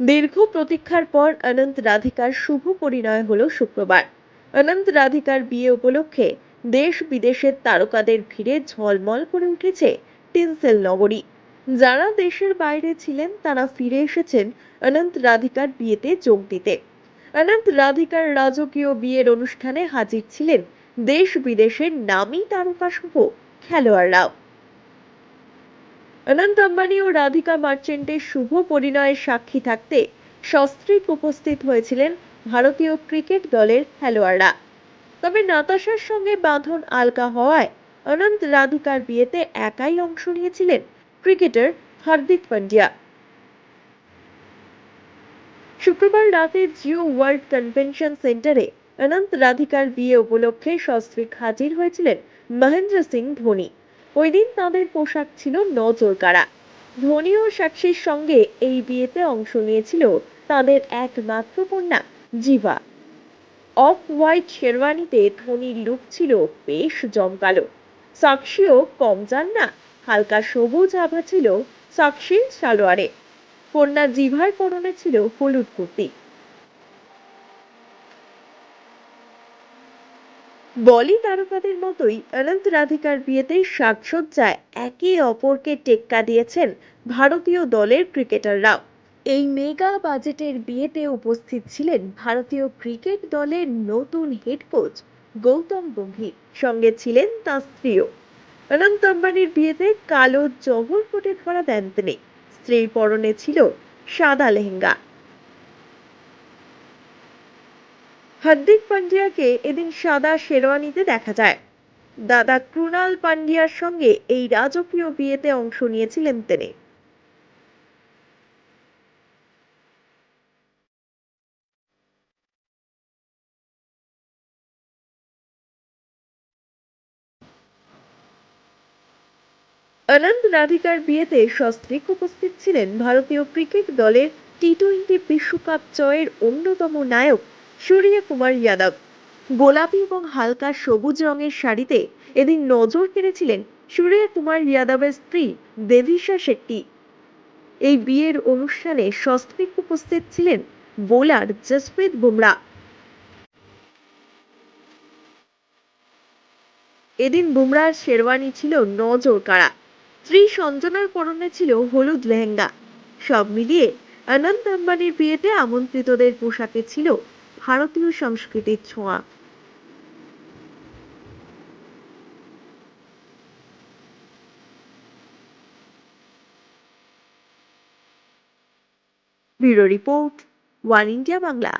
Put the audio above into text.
দীর্ঘ প্রতীক্ষার পর অনন্ত রাধিকার শুভ পরিণয় হলো শুক্রবার। অনন্ত রাধিকার বিয়ে উপলক্ষে দেশ বিদেশের তারকাদের ভিড়ে ঝলমল করে উঠেছে টিনসেল নগরী। যারা দেশের বাইরে ছিলেন, তারা ফিরে এসেছেন অনন্ত রাধিকার বিয়েতে যোগ দিতে। অনন্ত রাধিকার রাজকীয় বিয়ের অনুষ্ঠানে হাজির ছিলেন দেশ বিদেশের নামী তারকা সহ খেলোয়াড়রাও। অনন্ত আম্বানি ও রাধিকা মার্চেন্টের শুভ পরিণয়ের সাক্ষী থাকতে সস্ত্রীক উপস্থিত হয়েছিলেন ভারতীয় ক্রিকেট দলের খেলোয়াড়রা। তবে নাতাশার সঙ্গে বাঁধন আলগা হওয়ায় অনন্ত রাধিকার বিয়েতে একাই অংশ নিয়েছিলেন ক্রিকেটার হার্দিক পান্ডিয়া। শুক্রবার রাতে জিও ওয়ার্ল্ড কনভেনশন সেন্টারে অনন্ত রাধিকার বিয়ে উপলক্ষে সস্ত্রীক হাজির হয়েছিলেন মহেন্দ্র সিং ধোনি। ওই দিন তাদের পোশাক ছিল নজর কাড়া ধোনি ও সাক্ষীর সঙ্গে এই বিয়েতে অংশ নিয়েছিল তাদের একমাত্র কন্যা, জিভা। অফ হোয়াইট শেরওয়ানিতে ধোনির লুক ছিল বেশ জমকালো। সাক্ষীও কম যান না, হালকা সবুজ আভা ছিল সাক্ষীর সালোয়ারে। কন্যা জিভার পরনে ছিল হলুদ কুর্তি। বলি তারকাদের মতোই অনন্ত রাধিকার বিয়েতে সাজসজ্জায় একে অপরকে টেক্কা দিয়েছেন ভারতীয় দলের ক্রিকেটাররাও। এই মেগা বাজেটের বিয়েতে উপস্থিত ছিলেন ভারতীয় ক্রিকেট দলের নতুন হেড কোচ গৌতম গম্ভীর। সঙ্গে ছিলেন তার স্ত্রীও। অনন্ত আম্বানির বিয়েতে কালো জহর কোটে ধরা দেন তিনি। স্ত্রীর পরনে ছিল সাদা লেহেঙ্গা। হার্দিক পান্ডিয়াকে এদিন সাদা শেরওয়ানিতে দেখা যায়। দাদা ক্রুনাল পান্ডিয়ার সঙ্গে এই রাজকীয় বিয়েতে অংশ নিয়েছিলেন তিনি। অনন্ত রাধিকার বিয়েতে সস্ত্রীক উপস্থিত ছিলেন ভারতীয় ক্রিকেট দলের টি টোয়েন্টি বিশ্বকাপ জয়ের অন্যতম নায়ক সূর্য কুমার যাদব। গোলাপি এবং হালকা সবুজ রঙের শাড়িতে এদিন নজর কেড়েছিলেন সূর্য কুমার যাদবের স্ত্রী দেবিশা শেট্টি। এই বিয়ের অনুষ্ঠানে সস্ত্রীক উপস্থিত ছিলেন বোলার জসপ্রীত বুমরা। এদিন বুমরার শেরওয়ানি ছিল নজর কাড়া। স্ত্রী সঞ্জনার পরনে ছিল হলুদ লেহেঙ্গা। সব মিলিয়ে অনন্ত আম্বানির বিয়েতে আমন্ত্রিতদের পোশাকে ছিল ভারতীয় সংস্কৃতির ছোঁয়া। Bureau report one India Bangla.